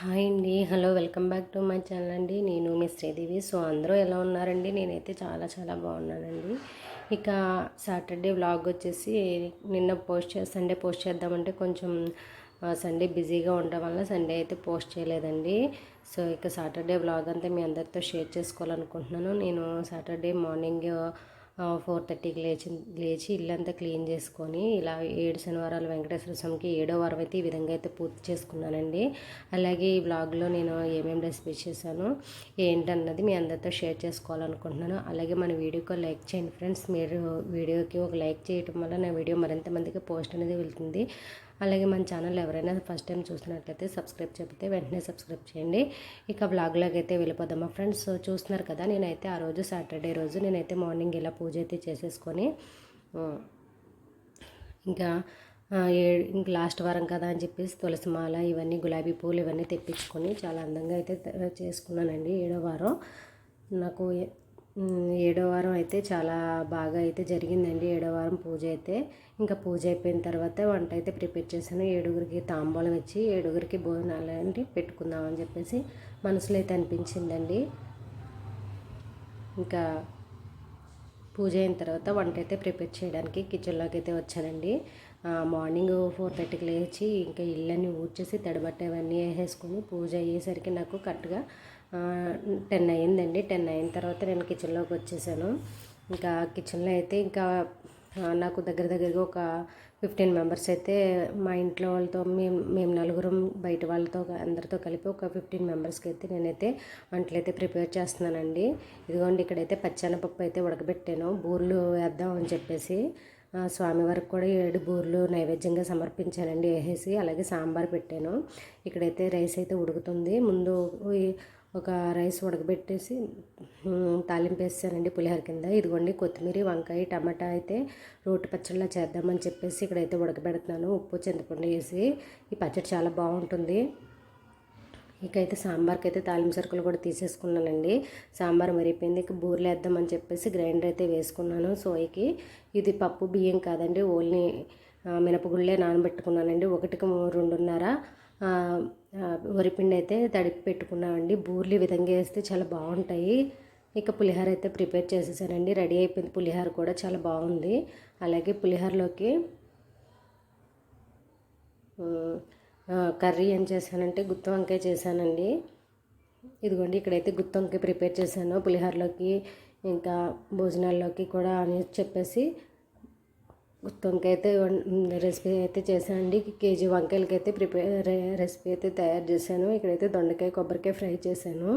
Hi అండి. Hello welcome back to my channel అండి. నేను మీ శ్రీదేవి. సో అందరూ ఎలా ఉన్నారండి? నేనైతే చాలా చాలా బాగున్నానండి. ఇక సాటర్డే వ్లాగ్ వచ్చేసి నిన్న పోస్ట్ చే సండే పోస్ట్ చేద్దామంటే కొంచెం సండే బిజీగా ఉండడం వల్ల సండే అయితే పోస్ట్ చేయలేదండి. సో ఇక సాటర్డే వ్లాగ్ అంతా మీ అందరితో షేర్ చేసుకోవాలనుకుంటున్నాను. నేను సాటర్డే మార్నింగ్ ఫోర్ థర్టీకి లేచి లేచి ఇల్లంతా క్లీన్ చేసుకొని ఇలా ఏడు శనివారాలు వెంకటేశ్వర స్వామికి ఏడో వారం అయితే ఈ విధంగా అయితే పూర్తి చేసుకున్నానండి. అలాగే ఈ బ్లాగ్లో నేను ఏమేమి రెసిపీ చేశాను ఏంటన్నది మీ అందరితో షేర్ చేసుకోవాలనుకుంటున్నాను. అలాగే మన వీడియోకి లైక్ చేయండి ఫ్రెండ్స్. మీరు వీడియోకి ఒక లైక్ చేయటం వల్ల నా వీడియో మరింత మందికి పోస్ట్ అనేది వెళ్తుంది. అలాగే మన ఛానల్ ఎవరైనా ఫస్ట్ టైం చూసినట్లయితే సబ్స్క్రైబ్ చెప్తే వెంటనే సబ్స్క్రైబ్ చేయండి. ఇక బ్లాగ్లోకి అయితే వెళ్ళిపోదామా ఫ్రెండ్స్? చూస్తున్నారు కదా నేనైతే ఆ రోజు సాటర్డే రోజు నేనైతే మార్నింగ్ ఇలా పూజ అయితే చేసేసుకొని ఇంకా ఇంక లాస్ట్ వారం కదా అని చెప్పేసి తులసి మాల ఇవన్నీ గులాబీ పూలు ఇవన్నీ తెప్పించుకొని చాలా అందంగా అయితే చేసుకున్నానండి ఏడో వారం. నాకు ఏడో వారం అయితే చాలా బాగా అయితే జరిగిందండి. ఏడో వారం పూజ అయితే. ఇంకా పూజ అయిపోయిన తర్వాత వంట అయితే ప్రిపేర్ చేశాను. ఏడుగురికి తాంబూలం ఇచ్చి ఏడుగురికి భోజనాలు అంటే పెట్టుకుందామని చెప్పేసి మనసులో అయితే అనిపించిందండి. ఇంకా పూజ అయిన తర్వాత వంట అయితే ప్రిపేర్ చేయడానికి కిచెన్లోకి అయితే వచ్చానండి. మార్నింగ్ ఫోర్ థర్టీకి లేచి ఇంకా ఇళ్ళని ఊడ్చేసి తడబట్ట అవన్నీ వేసేసుకొని పూజ అయ్యేసరికి నాకు కరెక్ట్గా టెన్ అయ్యిందండి. టెన్ అయిన తర్వాత నేను కిచెన్లోకి వచ్చేసాను. ఇంకా కిచెన్లో అయితే ఇంకా నాకు దగ్గర దగ్గరగా ఒక ఫిఫ్టీన్ మెంబర్స్ అయితే మా ఇంట్లో వాళ్ళతో మేము మేము నలుగురం బయట వాళ్ళతో అందరితో కలిపి ఒక ఫిఫ్టీన్ మెంబర్స్కి అయితే నేనైతే వంటలు అయితే ప్రిపేర్ చేస్తున్నానండి. ఇదిగోండి ఇక్కడైతే పచ్చనపప్పు అయితే ఉడకబెట్టాను. బూర్లు వేద్దాం అని చెప్పేసి స్వామివారికి కూడా ఏడు బూర్లు నైవేద్యంగా సమర్పించానండి వేసేసి అలాగే సాంబార్ పెట్టాను. ఇక్కడైతే రైస్ అయితే ఉడుకుతుంది. ముందు ఒక రైస్ ఉడకబెట్టేసి తాలింపు వేసానండి పులిహోర కింద. ఇదిగోండి కొత్తిమీర వంకాయ టమాటా అయితే రోటి పచ్చడిలా చేద్దామని చెప్పేసి ఇక్కడైతే ఉడకబెడుతున్నాను. ఉప్పు చింతపండు వేసి ఈ పచ్చడి చాలా బాగుంటుంది. ఇకైతే సాంబార్కి అయితే తాలింపు సరుకులు కూడా తీసేసుకున్నానండి. సాంబార్ మరిపోయింది ఇక బూరెలు వేద్దామని చెప్పేసి గ్రైండర్ అయితే వేసుకున్నాను. సోయికి ఇది పప్పు బియ్యం కాదండి. ఓన్లీ మినపగుళ్ళే నానబెట్టుకున్నానండి. ఒకటికి రెండున్నర వరిపిండి అయితే తడిపి పెట్టుకున్నామండి. బూర్లు ఈ విధంగా వేస్తే చాలా బాగుంటాయి. ఇక పులిహోర అయితే ప్రిపేర్ చేసేసానండి. రెడీ అయిపోయింది పులిహోర కూడా చాలా బాగుంది. అలాగే పులిహోరలోకి కర్రీ ఏం చేశానంటే గుత్తి వంకాయ చేశానండి. ఇదిగోండి ఇక్కడైతే గుత్తి వంకాయ ప్రిపేర్ చేశాను. పులిహోరలోకి ఇంకా భోజనాల్లోకి కూడా అని చెప్పేసి వంకాయ అయితే రెసిపీ అయితే చేశానండి. కేజీ వంకాయలకి అయితే ప్రిపేర్ రెసిపీ అయితే తయారు చేశాను. ఇక్కడైతే దొండకాయ కొబ్బరికాయ ఫ్రై చేశాను.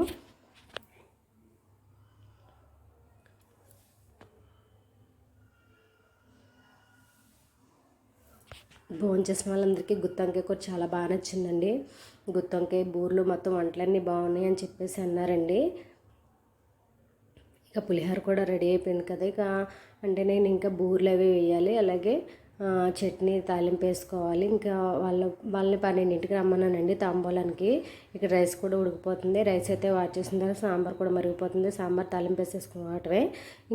భోంచేసిన వాళ్ళందరికీ గుత్తంకాయ కూర చాలా బాగా నచ్చిందండి. గుత్తంకాయ బూర్లు మొత్తం వంటలన్నీ బాగున్నాయి అని చెప్పేసి అన్నారండి. ఇక పులిహోర కూడా రెడీ అయిపోయింది కదా ఇక అంటే నేను ఇంకా బూర్లు అవి వేయాలి అలాగే చట్నీ తాలింపు వేసుకోవాలి. ఇంకా వాళ్ళ వాళ్ళని పన్నెండింటికి రమ్మన్నానండి తాంబూలానికి. ఇక్కడ రైస్ కూడా ఉడికిపోతుంది. రైస్ అయితే వాచ్ చేసిన తర్వాత సాంబార్ కూడా మరిగిపోతుంది. సాంబార్ తాలింపు వేసేసుకోవటమే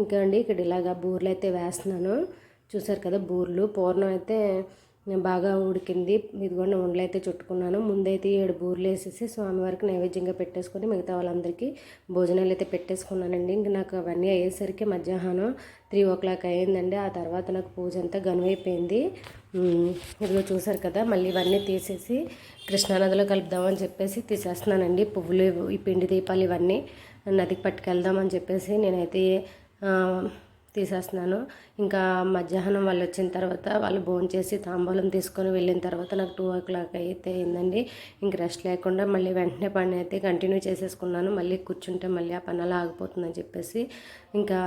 ఇంకా అండి ఇక్కడ ఇలాగా బూర్లు అయితే వేస్తున్నాను. చూసారు కదా బూర్లు పూర్ణం అయితే బాగా ఉడికింది. ఇదిగోండి ఉండలు అయితే చుట్టుకున్నాను. ముందైతే ఏడు బూర్లు వేసేసి స్వామివారికి నైవేద్యంగా పెట్టేసుకొని మిగతా వాళ్ళందరికీ భోజనాలు అయితే పెట్టేసుకున్నానండి. ఇంక నాకు అవన్నీ అయ్యేసరికి మధ్యాహ్నం త్రీ ఓ క్లాక్ అయ్యిందండి. ఆ తర్వాత నాకు పూజ అంతా గనువైపోయింది ఇదిగో చూసారు కదా మళ్ళీ ఇవన్నీ తీసేసి కృష్ణానదిలో కలుపుదామని చెప్పేసి తీసేస్తున్నానండి. పువ్వులు ఈ పిండి దీపాలు ఇవన్నీ నదికి పట్టుకెళ్దామని చెప్పేసి నేనైతే తీసేస్తున్నాను. ఇంకా మధ్యాహ్నం వాళ్ళు వచ్చిన తర్వాత వాళ్ళు భోజనం చేసి తాంబూలం తీసుకొని వెళ్ళిన తర్వాత నాకు టూ ఓ క్లాక్ అయితే అయిందండి. ఇంక రెస్ట్ లేకుండా మళ్ళీ వెంటనే పని అయితే కంటిన్యూ చేసేసుకున్నాను. మళ్ళీ కూర్చుంటే మళ్ళీ ఆ పని అలా ఆగిపోతుందని చెప్పేసి ఇంకా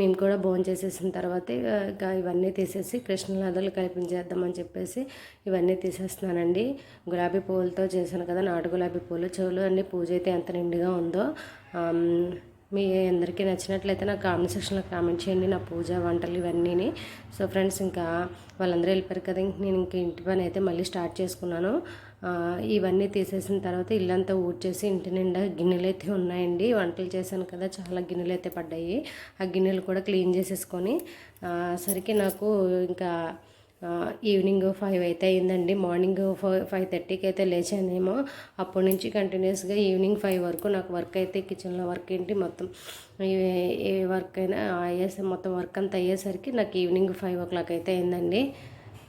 మేము కూడా భోజనం చేసేసిన తర్వాత ఇంకా ఇవన్నీ తీసేసి కృష్ణనాథులు కల్పించేద్దామని చెప్పేసి ఇవన్నీ తీసేస్తున్నానండి. గులాబీ పువ్వులతో చేశాను కదా నాటు గులాబీ పూలు. చెవులు అన్ని పూజ అయితే ఎంత నిండుగా ఉందో. మీ అందరికీ నచ్చినట్లయితే నాకు కామెంట్ సెక్షన్లో కామెంట్ చేయండి. నా పూజ వంటలు ఇవన్నీ సో ఫ్రెండ్స్ ఇంకా వాళ్ళందరూ వెళ్ళిపోయారు కదా ఇంక నేను ఇంక ఇంటి పని అయితే మళ్ళీ స్టార్ట్ చేసుకున్నాను. ఇవన్నీ తీసేసిన తర్వాత ఇల్లంతా ఊడ్చేసి ఇంటి నిండా గిన్నెలు అయితే ఉన్నాయండి. వంటలు చేశాను కదా చాలా గిన్నెలు అయితే పడ్డాయి. ఆ గిన్నెలు కూడా క్లీన్ చేసేసుకొని సరికి నాకు ఇంకా ఈవినింగ్ ఫైవ్ అయితే అయిందండి. మార్నింగ్ ఫైవ్ ఫైవ్ థర్టీకి అయితే లేచానేమో. అప్పటి నుంచి కంటిన్యూస్గా ఈవినింగ్ ఫైవ్ వరకు నాకు వర్క్ అయితే కిచెన్లో వర్క్ ఏంటి మొత్తం ఏ- వర్క్ అయినా అయ్యేసరి మొత్తం వర్క్ అంతా అయ్యేసరికి నాకు ఈవినింగ్ ఫైవ్ ఓ క్లాక్ అయితే అయిందండి.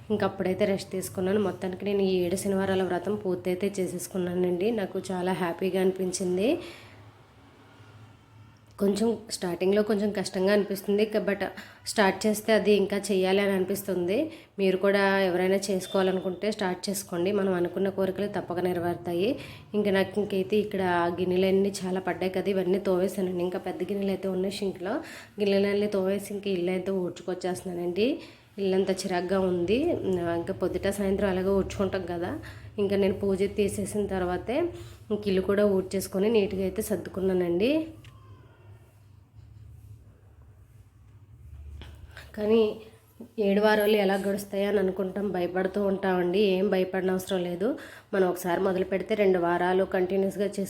ఇంక అప్పుడైతే రెస్ట్ తీసుకున్నాను. మొత్తానికి నేను ఈ ఏడు శనివారాల వ్రతం పూర్తి అయితే చేసేసుకున్నానండి. నాకు చాలా హ్యాపీగా అనిపించింది. కొంచెం స్టార్టింగ్లో కొంచెం కష్టంగా అనిపిస్తుంది. బట్ స్టార్ట్ చేస్తే అది ఇంకా చేయాలి అని అనిపిస్తుంది. మీరు కూడా ఎవరైనా చేసుకోవాలనుకుంటే స్టార్ట్ చేసుకోండి. మనం అనుకున్న కోరికలు తప్పక నెరవేరుతాయి. ఇంకా నాకు ఇంకైతే ఇక్కడ గిన్నెలన్నీ చాలా పడ్డాయి కదా ఇవన్నీ తోవేసానండి ఇంకా పెద్ద గిన్నెలు అయితే ఉన్నాయి షింక్లో. గిన్నెలన్నీ తోవేసి ఇంక ఇల్లు అయితే ఊడ్చుకొచ్చేస్తున్నానండి. ఇల్లంతా చిరాగ్గా ఉంది. ఇంకా పొద్దుట సాయంత్రం అలాగే ఊడ్చుకుంటాం కదా. ఇంకా నేను పూజ తీసేసిన తర్వాతే ఇంక ఇల్లు కూడా ఊడ్చేసుకొని నీట్గా అయితే సర్దుకున్నానండి. కానీ ఏడు వారాలు ఎలా గడుస్తాయో అని అనుకుంటాం భయపడుతూ ఉంటామండి. ఏం భయపడిన అవసరం లేదు. మనం ఒకసారి మొదలు పెడితే రెండు వారాలు కంటిన్యూస్గా చేసి